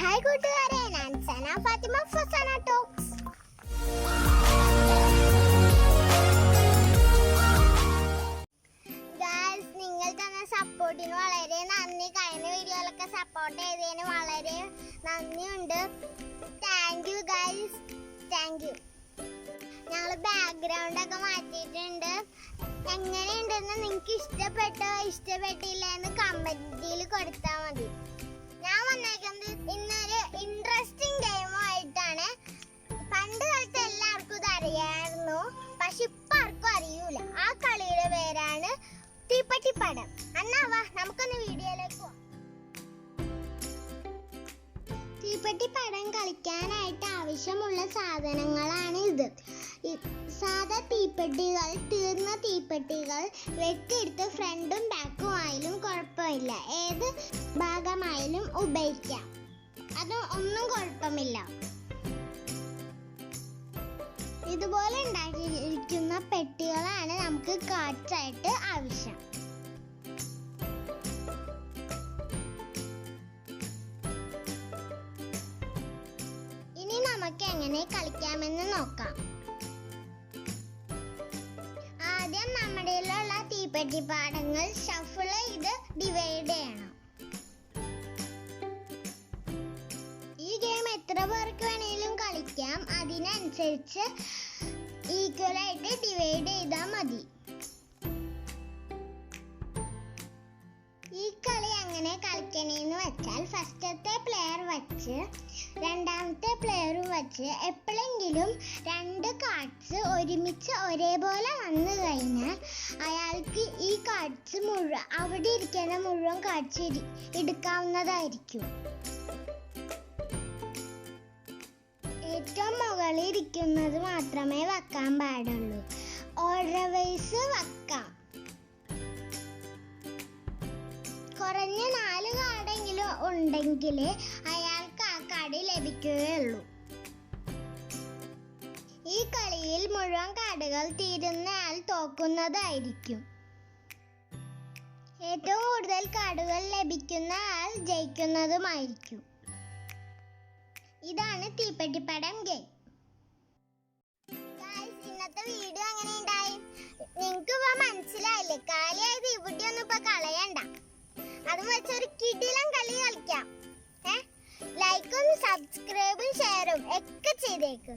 Hi കൂട്ടുകാരെ ഞാൻ Sana Fathima Fasana talks guys നിങ്ങൾ തന്ന സപ്പോർട്ടിന് വളരെ നന്ദി. കഴിഞ്ഞ വീഡിയോയിലൊക്കെ സപ്പോർട്ട് ചെയ്തതിന് വളരെ നന്ദിയുണ്ട്. Thank you guys thank you ഞങ്ങൾ ബാക്ക്ഗ്രൗണ്ടൊക്കെ മാറ്റിയിട്ടുണ്ട്. എങ്ങനെയുണ്ടെന്ന് നിങ്ങൾക്ക് ഇഷ്ടപ്പെട്ടോ ഇഷ്ടപ്പെട്ടില്ല എന്ന് കമന്റിൽ കൊടുത്താൽ മതി. ഞാൻ വന്നേക്കുന്നത് ഇന്നൊരു ഇൻട്രസ്റ്റിംഗ് ഗെയിമായിട്ടാണ് പണ്ട് കാലത്ത് എല്ലാവർക്കും ഇത് അറിയായിരുന്നു. പക്ഷെ ഇപ്പൊ ആർക്കും അറിയൂല. ആ കളിയുടെ പേരാണ് തീപ്പറ്റിപ്പടം അന്നാവാ നമുക്കൊന്ന് വീഡിയോയിലേക്ക് പോവാം. തീപ്പെട്ടി പടം കളിക്കാനായിട്ട് ആവശ്യമുള്ള സാധനങ്ങളാണ് ഇത്. സാധാ തീപ്പെട്ടികൾ തീർന്ന തീപ്പെട്ടികൾ വെട്ടിയെടുത്ത് ഫ്രണ്ടും ബാക്കും ആയാലും കുഴപ്പമില്ല. ഏത് ഭാഗമായാലും ഉപയോഗിക്കാം. അത് ഒന്നും കുഴപ്പമില്ല. ഇതുപോലെ ഉണ്ടാക്കിയിരിക്കുന്ന പെട്ടികളാണ് നമുക്ക് കാറ്റായിട്ട് ആവശ്യം. നമുക്ക് എങ്ങനെ കളിക്കാമെന്ന് നോക്കാം. ആദ്യം ഉള്ള തീപ്പെട്ടി പാടങ്ങൾ ഷഫിൾ ചെയ്ത് ഡിവൈഡ് ചെയ്യണം. ഈ ഗെയിം എത്ര പേർക്ക് വേണേലും കളിക്കാം. അതിനനുസരിച്ച് ഈക്വൽ ആയിട്ട് ഡിവൈഡ് ചെയ്താൽ മതി. കളിക്കണേന്ന് വെച്ചാൽ ഫസ്റ്റത്തെ പ്ലെയർ വച്ച് രണ്ടാമത്തെ പ്ലെയറും വച്ച് എപ്പോഴെങ്കിലും രണ്ട് കാർഡ്സ് ഒരുമിച്ച് ഒരേപോലെ വന്നു കഴിഞ്ഞാൽ അയാൾക്ക് ഈ കാർഡ്സ് മുഴുവൻ അവിടെ ഇരിക്കുന്ന മുഴുവൻ കാർഡ്സ് എടുക്കാവുന്നതായിരിക്കും. ഏറ്റവും മുകളിൽ ഇരിക്കുന്നത് മാത്രമേ വെക്കാൻ പാടുള്ളൂ. ഓർഡർ വൈസ് വെക്കാം. കുറഞ്ഞ ഉണ്ടെങ്കിൽ അയാൾക്ക് ആ കാർഡ് ലഭിക്കുകയുള്ളൂ. ഈ കളിയിൽ മുഴുവൻ കാർഡുകൾ തീരുന്നയാൾ തോക്കുന്നതായിരിക്കും. ഏറ്റവും കൂടുതൽ കാർഡുകൾ ലഭിക്കുന്ന ആൾ ജയിക്കുന്നതുമായിരിക്കും. ഇതാണ് തീപ്പെട്ടിപ്പടം ഗെയിം. ഇന്നത്തെ വീഡിയോ അങ്ങനെ ഉണ്ടായി? നിങ്ങൾക്ക് ഇപ്പൊ മനസ്സിലായില്ലേ? കാലിയായ തീപ്പെട്ടി ഒന്നും ഇപ്പൊ കളയണ്ട. അത് വെച്ചൊരു കിടിലം സബ്സ്ക്രൈബും ഷെയറും ഒക്കെ ചെയ്തേക്ക്.